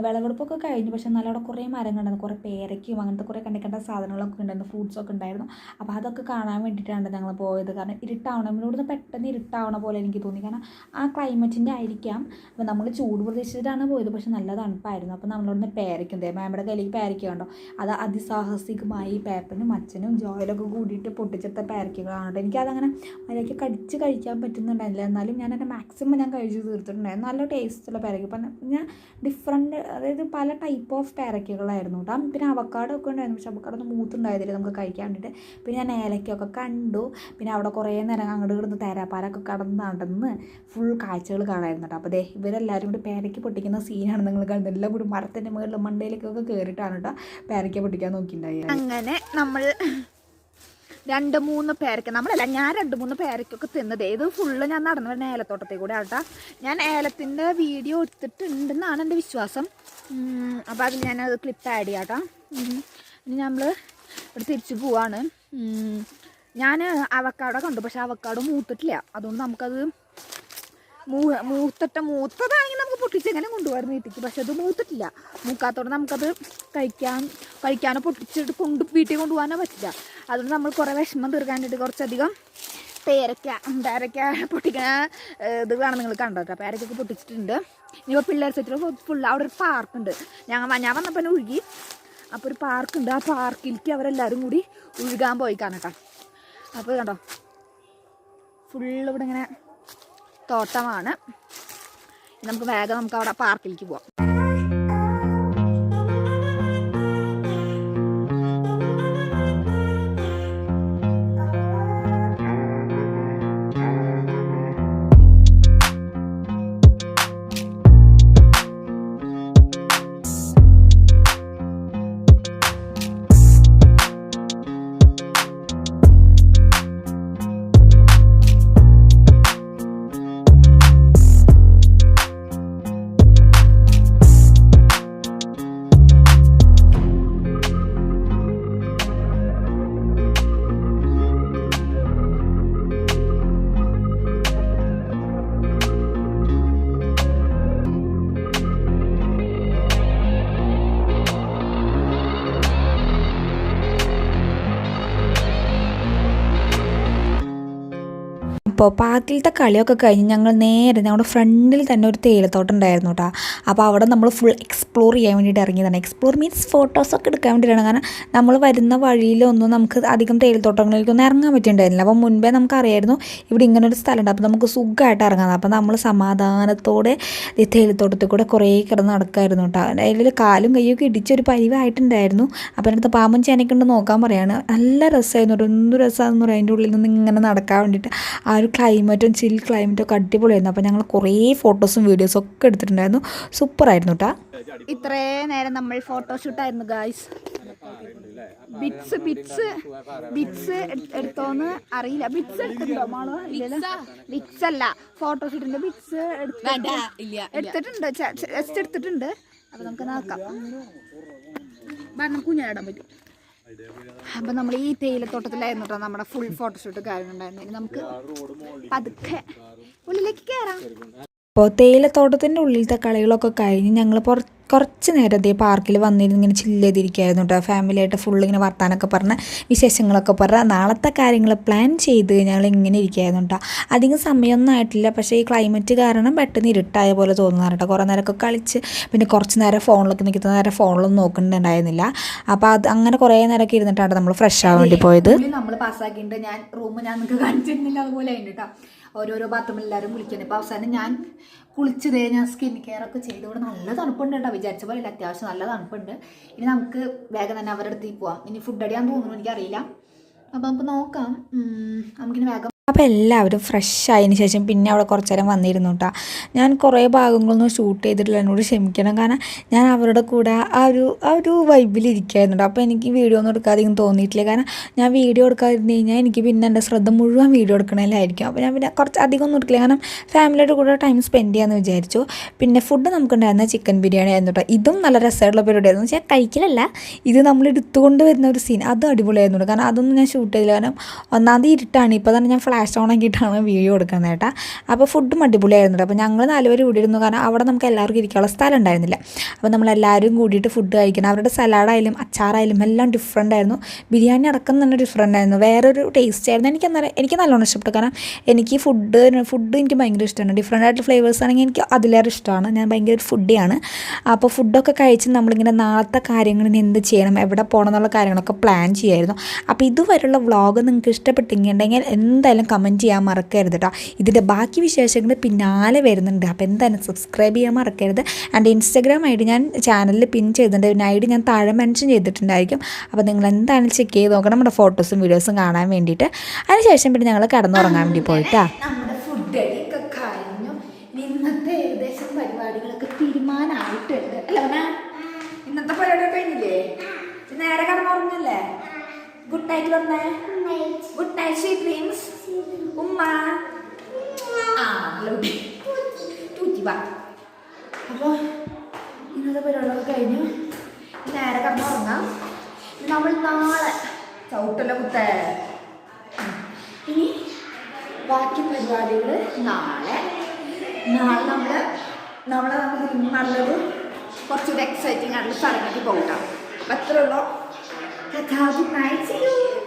വിളവെടുപ്പൊക്കെ കഴിഞ്ഞു. പക്ഷേ നല്ല അവിടെ കുറേ മരങ്ങളുണ്ടായിരുന്നു കുറേ പേരയ്ക്കും അങ്ങനത്തെ കുറേ കണ്ടിക്കേണ്ട സാധനങ്ങളൊക്കെ ഉണ്ടായിരുന്നു. ഫ്രൂട്ട്സൊക്കെ ഉണ്ടായിരുന്നു. അപ്പോൾ അതൊക്കെ കാണാൻ വേണ്ടിയിട്ടാണ് ഞങ്ങൾ പോയത്. കാരണം ഇരുട്ടാവണം ഇവിടുന്ന് പെട്ടെന്ന് ഇരുട്ടാവണ പോലെ എനിക്ക് തോന്നി. കാരണം ആ ക്ലൈമറ്റിന്റെ ആയിരിക്കാം. അപ്പോൾ നമ്മൾ ചൂട് പ്രതീക്ഷിച്ചിട്ടാണ് പോയത്. പക്ഷേ നല്ല തണുപ്പായിരുന്നു. അപ്പോൾ നമ്മളിവിടുന്ന് പേരയ്ക്കും ദേ മാമയുടെ കയ്യിലേക്ക് പേരയ്ക്കുണ്ടോ അത് അതിസാഹസികമായി പേപ്പനും അച്ഛനും ജോയിലൊക്കെ കൂടിയിട്ട് പൊട്ടിച്ചെടുത്ത പേരയ്ക്കകളാണ് കേട്ടോ എനിക്കതങ്ങനെ മര്യാദയ്ക്ക് കടിച്ച് കഴിക്കാൻ പറ്റുന്നുണ്ടായില്ല എന്നാലും ഞാൻ എന്റെ മാക്സിമം ഞാൻ കഴിച്ച് തീർത്തിട്ടുണ്ടായിരുന്നു നല്ല ടേസ്റ്റുള്ള പേരയ്ക്ക ഇപ്പം ഞാൻ ഡിഫറെന്റ് അതായത് പല ടൈപ്പ് ഓഫ് പേരയ്ക്കകളായിരുന്നു കേട്ടോ. പിന്നെ അവക്കാടോ ഒക്കെ ഉണ്ടായിരുന്നു. പക്ഷേ അവക്കാടോ ഒന്നും മൂത്തുണ്ടായതില്ല നമുക്ക് കഴിക്കാൻ വേണ്ടിയിട്ട്. പിന്നെ ഞാൻ ഏലക്കൊക്കെ കണ്ടു. പിന്നെ അവിടെ കുറേ നേരം അങ്ങോട്ട് കിടന്ന് തേരാപ്പാലൊക്കെ കടന്ന് നടന്ന് ഫുൾ കാഴ്ചകൾ കാണായിരുന്നു കേട്ടോ. അപ്പോൾ ദേ ഇവരെല്ലാവരും കൂടി പേരയ്ക്ക് പൊട്ടിക്കുന്ന സീനാണ് നിങ്ങൾ കണ്ടത്. എല്ലാം കൂടി മരത്തിന്റെ മുകളിൽ മണ്ടയിലേക്കൊക്കെ കയറിയിട്ടാണ് കേട്ടോ പേരയ്ക്ക പൊട്ടിക്കാൻ നോക്കിയിട്ടുണ്ടായി അങ്ങനെ നമ്മൾ രണ്ട് മൂന്ന് പേരയ്ക്ക നമ്മളല്ല ഞാൻ രണ്ട് മൂന്ന് പേരയ്ക്കൊക്കെ തിന്നത്. ഇത് ഫുള്ള് ഞാൻ നടന്നു വരുന്ന ഏലത്തോട്ടത്തിൽ കൂടെ ആട്ടാ. ഞാൻ ഏലത്തിന്റെ വീഡിയോ എടുത്തിട്ടുണ്ടെന്നാണ് എന്റെ വിശ്വാസം. അപ്പോൾ അതിൽ ഞാനത് ക്ലിപ്പ് ആഡ് ചെയ്യാം കേട്ടോ ഇനി നമ്മൾ ഇവിടെ തിരിച്ചു പോവാണ്. ഞാൻ അവക്കാടോ കണ്ടു പക്ഷെ അവക്കാടോ മൂത്തിട്ടില്ല. അതുകൊണ്ട് നമുക്കത് മൂത്തിട്ട മൂത്തതാണെങ്കിൽ നമുക്ക് പൊട്ടിച്ചെങ്ങനെ കൊണ്ടുപോകാറ് വീട്ടിലേക്ക് പക്ഷെ അത് മൂത്തിട്ടില്ല. മൂക്കാത്തോടെ നമുക്കത് കഴിക്കാൻ കഴിക്കാനോ പൊട്ടിച്ചിട്ട് കൊണ്ട് വീട്ടിൽ കൊണ്ടുപോകാനോ പറ്റില്ല. അതുകൊണ്ട് നമ്മൾ കുറേ വിഷമം തീർക്കാൻ വേണ്ടി കുറച്ചധികം പേരക്ക പേരക്ക പൊട്ടിക്കണ ഏഹ്, ഇത് വേണം നിങ്ങൾ കണ്ടോ കേട്ടോ പേരയ്ക്കൊക്കെ പൊട്ടിച്ചിട്ടുണ്ട്. ഇനിയിപ്പോൾ പിള്ളേർ സെറ്റിൽ ഫുൾ അവിടെ ഒരു പാർക്കുണ്ട്. ഞങ്ങൾ ഞാൻ വന്നപ്പോൾ തന്നെ ഒഴുകി. അപ്പോൾ ഒരു പാർക്കുണ്ട്. ആ പാർക്കിലേക്ക് അവരെല്ലാവരും കൂടി ഒഴുകാൻ പോയി കാണട്ടോ അപ്പോൾ കണ്ടോ? ഫുള്ള് ഇവിടെ ഇങ്ങനെ തോട്ടമാണ്. നമുക്ക് വേഗം നമുക്ക് അവിടെ പാർക്കിലേക്ക് പോവാം. അപ്പോൾ പാർക്കിലത്തെ കളിയൊക്കെ കഴിഞ്ഞ് ഞങ്ങൾ നേരെ ഞങ്ങളുടെ ഫ്രണ്ടിൽ തന്നെ ഒരു തേയിലത്തോട്ടം ഉണ്ടായിരുന്നു കേട്ടോ. അപ്പോൾ അവിടെ നമ്മൾ ഫുൾ എക്സ്പ്ലോർ ചെയ്യാൻ വേണ്ടിയിട്ട് ഇറങ്ങിയതാണ്. എക്സ്പ്ലോർ മീൻസ് ഫോട്ടോസൊക്കെ എടുക്കാൻ വേണ്ടിയിട്ടാണ്. കാരണം നമ്മൾ വരുന്ന വഴിയിലൊന്നും നമുക്ക് അധികം തേയിലത്തോട്ടങ്ങളിലേക്കൊന്നും ഇറങ്ങാൻ പറ്റിയിട്ടുണ്ടായിരുന്നില്ല. അപ്പോൾ മുൻപേ നമുക്കറിയായിരുന്നു ഇവിടെ ഇങ്ങനൊരു സ്ഥലമുണ്ട്. അപ്പോൾ നമുക്ക് സുഖമായിട്ട് ഇറങ്ങാം. അപ്പോൾ നമ്മൾ സമാധാനത്തോടെ ഈ തേയിലത്തോട്ടത്തിൽ കൂടെ കുറേ കിടന്ന് നടക്കായിരുന്നു കേട്ടോ. അതിൽ കാലും കയ്യൊക്കെ ഇടിച്ചൊരു പരിവായിട്ടുണ്ടായിരുന്നു. അപ്പോൾ അടുത്ത് പാമ്പും ചേനയൊക്കെ ഉണ്ട് നോക്കാൻ പറയാണ്. നല്ല രസമായിരുന്നു. ഒരു എന്ത് രസമാണെന്ന് പറയാം. അതിന്റെ ഉള്ളിൽ നിന്ന് ഇങ്ങനെ നടക്കാൻ വേണ്ടിയിട്ട് ആ ക്ലൈമറ്റും ചിൽ ക്ലൈമറ്റും ഒക്കെ അടിപൊളിയായിരുന്നു. അപ്പോൾ ഞങ്ങൾ കുറേ ഫോട്ടോസും വീഡിയോസും ഒക്കെ എടുത്തിട്ടുണ്ടായിരുന്നു. സൂപ്പറായിരുന്നു കേട്ടോ ഇത്രേ നേരം നമ്മൾ ഫോട്ടോ ഫോട്ടോഷൂട്ടായിരുന്നു ഗായ്സ് ബിറ്റ്സ് ബിറ്റ്സ് ബിറ്റ്സ് എടുത്തോന്ന് അറിയില്ല. ബിറ്റ്സ് എടുത്തിട്ടുണ്ടോ മാളോ? ഇല്ലല്ലോ. ബിറ്റ്സ് അല്ല. ഫോട്ടോ ഫോട്ടോഷൂട്ടിന്റെ ബിറ്റ്സ് എടുത്തിട്ടുണ്ട്. ജസ്റ്റ് എടുത്തിട്ടുണ്ട്. അപ്പൊ നമുക്ക് നോക്കാം. നമുക്ക് കുഞ്ഞാടാൻ പറ്റും. അപ്പൊ നമ്മൾ ഈ തേയിലത്തോട്ടത്തിലായിരുന്നു കേട്ടോ നമ്മുടെ ഫുൾ ഫോട്ടോഷൂട്ട് കാര്യങ്ങളുണ്ടായിരുന്നു ഇനി നമുക്ക് പതുക്കെ ഉള്ളിലേക്ക് കയറാം അപ്പോൾ തേയിലത്തോട്ടത്തിന്റെ ഉള്ളിലത്തെ കളികളൊക്കെ കഴിഞ്ഞ് ഞങ്ങൾ പുറ കുറച്ച് നേരം അതേ പാർക്കിൽ വന്നിരുന്ന് ഇങ്ങനെ ചില്ല് ചെയ്തിരിക്കുകയായിരുന്നു കേട്ടോ ഫാമിലിയായിട്ട് ഫുൾ ഇങ്ങനെ വർത്താനൊക്കെ പറഞ്ഞ് വിശേഷങ്ങളൊക്കെ പറഞ്ഞ്. നാളത്തെ കാര്യങ്ങൾ പ്ലാൻ ചെയ്ത് ഞങ്ങൾ ഇങ്ങനെ ഇരിക്കുകയായിരുന്നു കേട്ടോ അധികം സമയമൊന്നും ആയിട്ടില്ല. പക്ഷേ ഈ ക്ലൈമറ്റ് കാരണം പെട്ടെന്ന് ഇരുട്ടായ പോലെ തോന്നുന്നതാണ് കേട്ടോ കുറേ നേരമൊക്കെ കളിച്ച് പിന്നെ കുറച്ച് നേരം ഫോണിലൊക്കെ നിൽക്കുന്ന നേരം ഫോണിലൊന്നും നോക്കുന്നുണ്ടായിരുന്നില്ല അപ്പോൾ അത് അങ്ങനെ കുറേ നേരമൊക്കെ ഇരുന്നിട്ടാണ് നമ്മൾ ഫ്രഷ് ആവാൻ വേണ്ടി പോയത്. നമ്മൾ പാസ്സാക്കിയിട്ട് ഞാൻ റൂം ഞാൻ നിങ്ങൾക്ക് കാണിച്ചിരുന്നില്ല അതുപോലെ ഉണ്ട് കേട്ടോ ഓരോരോ ബാത്റൂമിൽ എല്ലാവരും കുളിക്കുന്നത് ഇപ്പോൾ അവസാനം ഞാൻ കുളിച്ചതേ ഞാൻ സ്കിൻ കെയർ ഒക്കെ ചെയ്ത്. ഇവിടെ നല്ല തണുപ്പുണ്ട് കേട്ടോ. വിചാരിച്ച പോലെ ഇല്ല അത്യാവശ്യം നല്ല തണുപ്പുണ്ട്. ഇനി നമുക്ക് വേഗം തന്നെ അവരുടെ അടുത്തേക്ക് പോവാം. ഇനി ഫുഡ് അടിയാൻ തോന്നുന്നു എനിക്കറിയില്ല. അപ്പോൾ നമുക്ക് നോക്കാം. നമുക്കിനി വേഗം അപ്പോൾ എല്ലാവരും ഫ്രഷ് ആയതിന് ശേഷം പിന്നെ അവിടെ കുറച്ച് നേരം വന്നിരുന്നു കേട്ടോ ഞാൻ കുറേ ഭാഗങ്ങളൊന്നും ഷൂട്ട് ചെയ്തിട്ടില്ല എന്നോട് ക്ഷമിക്കണം. കാരണം ഞാൻ അവരുടെ കൂടെ ആ ഒരു ആ ഒരു വൈബിലിരിക്കായിരുന്നു കേട്ടോ അപ്പോൾ എനിക്ക് വീഡിയോ ഒന്നും എടുക്കാതെ തോന്നിയിട്ടില്ല. കാരണം ഞാൻ വീഡിയോ എടുക്കാതിരുന്ന് കഴിഞ്ഞാൽ എനിക്ക് പിന്നെ എന്റെ ശ്രദ്ധ മുഴുവൻ വീഡിയോ എടുക്കണതിലായിരിക്കും അപ്പോൾ ഞാൻ പിന്നെ കുറച്ച് അധികം ഒന്നും എടുക്കില്ല. കാരണം ഫാമിലിയുടെ കൂടെ ടൈം സ്പെൻഡ് ചെയ്യാമെന്ന് വിചാരിച്ചു. പിന്നെ ഫുഡ് നമുക്കുണ്ടായിരുന്ന ചിക്കൻ ബിരിയാണി ആയിരുന്നു കേട്ടോ ഇതും നല്ല രസമായിട്ടുള്ള പരിപാടിയായിരുന്നു. പക്ഷേ കഴിക്കലല്ല. ഇത് നമ്മൾ എടുത്തുകൊണ്ട് വരുന്ന ഒരു സീൻ അതും അടിപൊളിയായിരുന്നു. കാരണം അതൊന്നും ഞാൻ ഷൂട്ട് ചെയ്തില്ല. കാരണം ഒന്നാമത് ഇരുട്ടാണ്. ഇപ്പോൾ തന്നെ ഞാൻ ഫ്ലാഷ് ഓൺ ആക്കിയിട്ടാണ് വീഡിയോ എടുക്കുന്നത് കേട്ടോ അപ്പോൾ ഫുഡും അടിപൊളിയായിരുന്നു. അപ്പോൾ ഞങ്ങൾ നാലുപേർ കൂടി ഇരുന്നു. കാരണം അവിടെ നമുക്ക് എല്ലാവർക്കും ഇരിക്കാനുള്ള സ്ഥലം ഉണ്ടായിരുന്നില്ല. അപ്പോൾ നമ്മളെല്ലാവരും കൂടിയിട്ട് ഫുഡ് കഴിക്കണം. അവരുടെ സലാഡായാലും അച്ചാറായാലും എല്ലാം ഡിഫറെന്റ് ആയിരുന്നു. ബിരിയാണി അടക്കം തന്നെ ഡിഫറെന്റ് ആയിരുന്നു. വേറൊരു ടേസ്റ്റ് ആയിരുന്നു. എനിക്ക് നല്ല എനിക്ക് നല്ലോണം ഇഷ്ടപ്പെട്ടു. കാരണം എനിക്ക് ഫുഡ് ഫുഡ് എനിക്ക് ഭയങ്കര ഇഷ്ടമാണ്. ഡിഫറെന്റ് ആയിട്ടുള്ള ഫ്ലേവേഴ്സ് ആണെങ്കിൽ എനിക്ക് അതിലേറെ ഇഷ്ടമാണ്. ഞാൻ ഭയങ്കര ഫുഡിയാണ് അപ്പോൾ ഫുഡൊക്കെ കഴിച്ച് നമ്മളിങ്ങനെ നാളത്തെ കാര്യങ്ങൾ ഇനി എന്ത് ചെയ്യണം? എവിടെ പോകണം എന്നുള്ള കാര്യങ്ങളൊക്കെ പ്ലാൻ ചെയ്യായിരുന്നു. അപ്പോൾ ഇതുവരെയുള്ള വ്ളോഗ് നിങ്ങൾക്ക് ഇഷ്ടപ്പെട്ടിട്ടുണ്ടെങ്കിൽ എന്തായാലും കമന്റ് ചെയ്യാൻ മറക്കരുത് കേട്ടോ ഇതിന്റെ ബാക്കി വിശേഷങ്ങൾ പിന്നാലെ വരുന്നുണ്ട്. അപ്പോൾ എന്തായാലും സബ്സ്ക്രൈബ് ചെയ്യാൻ മറക്കരുത്. ആൻഡ് ഇൻസ്റ്റാഗ്രാം ഐ ഡി ഞാൻ ചാനലിൽ പിൻ ചെയ്തിട്ടുണ്ട്. പിന്നെ ഐ ഡി ഞാൻ താഴെ മെൻഷൻ ചെയ്തിട്ടുണ്ടായിരിക്കും. അപ്പോൾ നിങ്ങൾ എന്തായാലും ചെക്ക് ചെയ്ത് നോക്കണം. നമ്മുടെ ഫോട്ടോസും വീഡിയോസും കാണാൻ വേണ്ടിയിട്ട്. അതിനുശേഷം പിന്നെ ഞങ്ങൾ കടന്നുറങ്ങാൻ വേണ്ടി പോയിട്ടാ. ഇന്നത്തെ ഏകദേശം പരിപാടികളൊക്കെ തീരുമാനമായിട്ടുണ്ട് അല്ലേ? ഇന്നത്തെ പരിപാടി കഴിഞ്ഞില്ലേ? നേരെ കടന്നുറങ്ങല്ലേ? ഗുഡ് നൈറ്റ് പറഞ്ഞേ ഗുഡ് നൈറ്റ് സ്വീറ്റ് ഡ്രീംസ് ഉമ്മ ആ തൂറ്റി വാ. അപ്പോൾ ഇന്നത്തെ പരിപാടികളൊക്കെ കഴിഞ്ഞു. നേരെ കടന്നുറങ്ങാം ഇനി നമ്മൾ നാളെ ചവിട്ടല്ല കുത്തേ. ഇനി ബാക്കി പരിപാടികൾ നാളെ. നാളെ നമ്മൾ നമ്മളെ നമുക്ക് നല്ലൊരു കുറച്ചുകൂടി എക്സൈറ്റിംഗ് ആയിട്ടുള്ള സ്ഥലത്തേക്ക് പോകട്ടാം. അപ്പം അത്രേ ഉള്ളൂ. Good night